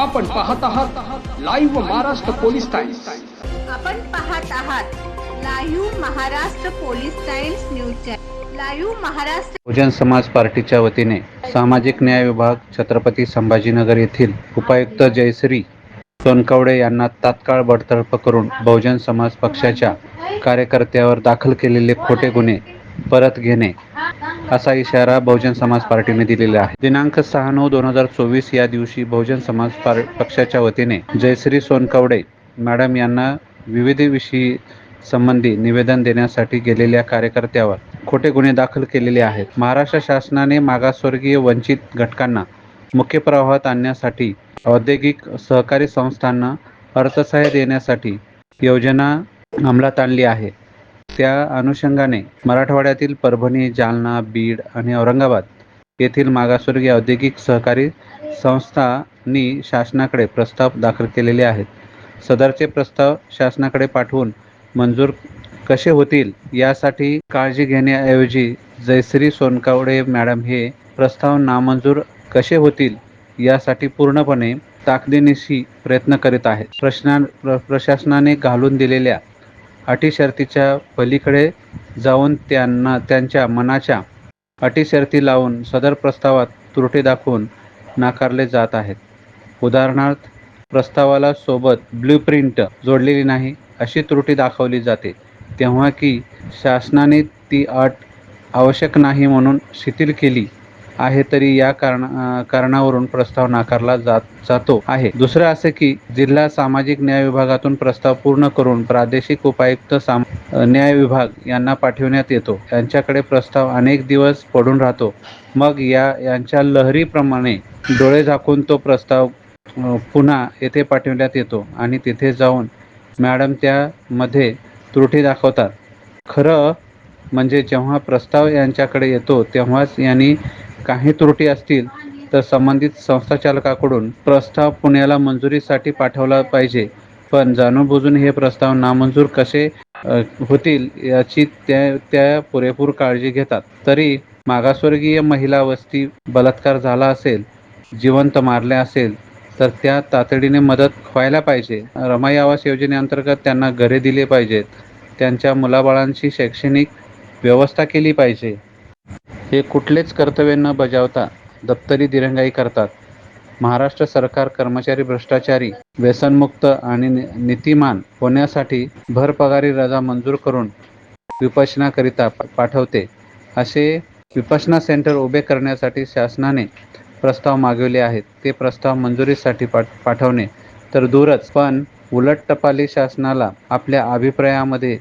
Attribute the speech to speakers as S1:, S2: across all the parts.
S1: आपण पाहत आहात लाईव्ह महाराष्ट्र पोलीस टाइम्स
S2: आपण पाहत आहात live Maharashtra police Times news channel live Maharashtra
S3: Bahujan Samaj पार्टीच्या वतीने सामाजिक न्याय विभाग छत्रपती संभाजीनगर येथील उपायुक्त जयश्री सोनकवडे यांना तात्काळ बडतर्फ करून बहुजन समाज पक्षाच्या कार्यकर्त्यावर दाखल केलेले खोटे गुन्हे परत घेणे असा इशारा बहुजन समाज पार्टीने दिलेला आहे. दिनांक सहा नऊ दोन हजार चोवीस या दिवशी बहुजन समाज पार पक्षाच्या वतीने जयश्री सोनकवडे मॅडम यांना विविध विषयी संबंधी निवेदन देण्यासाठी गेलेल्या कार्यकर्त्यावर खोटे गुन्हे दाखल केलेले आहेत. महाराष्ट्र शासनाने मागासवर्गीय वंचित घटकांना मुख्य प्रवाहात आणण्यासाठी औद्योगिक सहकारी संस्थांना अर्थसहाय्य देण्यासाठी योजना अंमलात आणली आहे. त्या अनुषंगाने मराठवाड्यातील परभणी जालना बीड आणि औरंगाबाद येथील मागासवर्गीय औद्योगिक सहकारी संस्थांनी शासनाकडे प्रस्ताव दाखल केलेले आहेत. सदरचे प्रस्ताव शासनाकडे पाठवून मंजूर कसे होतील यासाठी काळजी घेण्याऐवजी जयश्री सोनकावडे मॅडम हे प्रस्ताव नामंजूर कसे होतील यासाठी पूर्णपणे ताकदीनिशी प्रयत्न करीत आहेत. प्रश्ना प्र प्रशासनाने घालून दिलेल्या अटी शर्तीच्या पलीकडे जाऊन त्यांना त्यांच्या मनाच्या अटी शर्ती लावून सदर प्रस्तावात त्रुटी दाखवून नाकारले जात आहेत. उदाहरणार्थ प्रस्तावाला सोबत ब्ल्यूप्रिंट जोडलेली नाही अशी त्रुटी दाखवली जाते. तेव्हा की शासनाने ती अट आवश्यक नाही म्हणून शिथिल केली. आहे तरी या कारण कारणावरून प्रस्ताव नाकारला जात जातो आहे. दुसरं असे की जिल्हा सामाजिक न्याय विभागातून प्रस्ताव पूर्ण करून प्रादेशिक उपायुक्त साम न्याय विभाग यांना पाठविण्यात येतो. यांच्याकडे प्रस्ताव अनेक दिवस पडून राहतो. मग या यांच्या लहरीप्रमाणे डोळे झाकून तो प्रस्ताव पुन्हा येथे पाठविण्यात येतो आणि तिथे जाऊन मॅडम त्यामध्ये त्रुटी दाखवतात. खरं म्हणजे जेव्हा प्रस्ताव यांच्याकडे येतो तेव्हाच यांनी काही त्रुटी असतील तर संबंधित संस्थाचालकाकडून प्रस्ताव पुण्याला मंजुरीसाठी पाठवला पाहिजे. पण जाणूनबुजून हे प्रस्ताव नामंजूर कसे होतील याची त्या त्या पुरेपूर काळजी घेतात. तरी मागासवर्गीय महिला वस्ती बलात्कार झाला असेल जिवंत मारले असेल तर त्या तातडीने मदत व्हायला पाहिजे. रमाई आवास योजनेअंतर्गत त्यांना घरे दिले पाहिजेत. त्यांच्या मुलाबाळांची शैक्षणिक व्यवस्था केली पाहिजे. हे कुठलेच कर्तव्य न बजावता दप्तरी दिरंगाई करतात. महाराष्ट्र सरकार कर्मचारी भ्रष्टाचारी व्यसनमुक्त आणि नि- नीतिमान होण्यासाठी भरपगारी रजा मंजूर करून विपशनाकरिता पाठवते. असे विपशना सेंटर उभे करण्यासाठी शासनाने प्रस्ताव मागवले आहेत. ते प्रस्ताव मंजुरीसाठी पाठ पाठवणे तर दूरच. पण उलट टपाली शासनाला आपल्या अभिप्रायामध्ये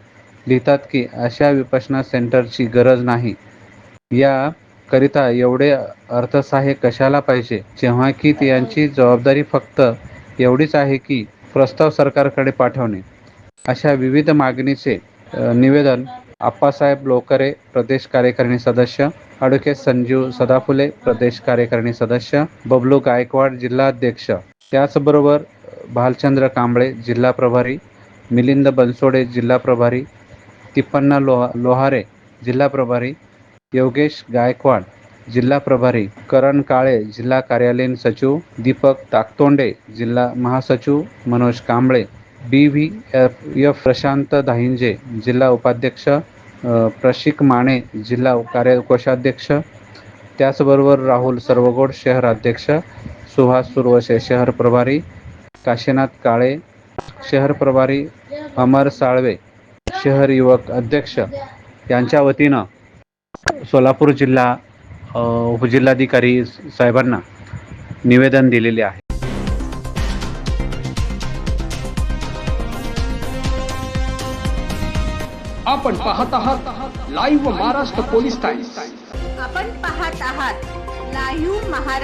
S3: लिहितात की अशा विपशना सेंटरची गरज नाही. या करिता एवढे अर्थसहाय्य कशाला पाहिजे? जेव्हा की यांची जबाबदारी फक्त एवढीच आहे की प्रस्ताव सरकारकडे पाठवणे. अशा विविध मागणीचे निवेदन आप्पासाहेब लोकरे प्रदेश कार्यकारिणी सदस्य ॲडव्होकेट संजीव सदाफुले प्रदेश कार्यकारिणी सदस्य बबलू गायकवाड जिल्हाध्यक्ष त्याचबरोबर भालचंद्र कांबळे जिल्हा प्रभारी मिलिंद बनसोडे जिल्हा प्रभारी तिप्पन्ना लोहा लोहारे जिल्हा प्रभारी योगेश गायकवाड जिल्हा प्रभारी करण काळे जिल्हा कार्यालयीन सचिव दीपक ताकतोंडे जिल्हा महासचिव Manoj Kamble B V F F Prashant Dahinje जिल्हा उपाध्यक्ष प्रशिक माने जिल्हा कार्य कोषाध्यक्ष त्याचबरोबर राहुल सर्वगोड शहर अध्यक्ष सुहास सुरवसे शहर प्रभारी काशीनाथ काळे शहर प्रभारी अमर साळवे शहर युवक अध्यक्ष यांच्या वतीनं सोलापूर जिल्हा उपजिल्हाधिकारी साहेबांना निवेदन दिलेले आहे.
S1: आपण पाहत आहात लाईव्ह महाराष्ट्र पोलीस टाइम्स.
S2: आपण पाहत आहात लाईव्ह महाराष्ट्र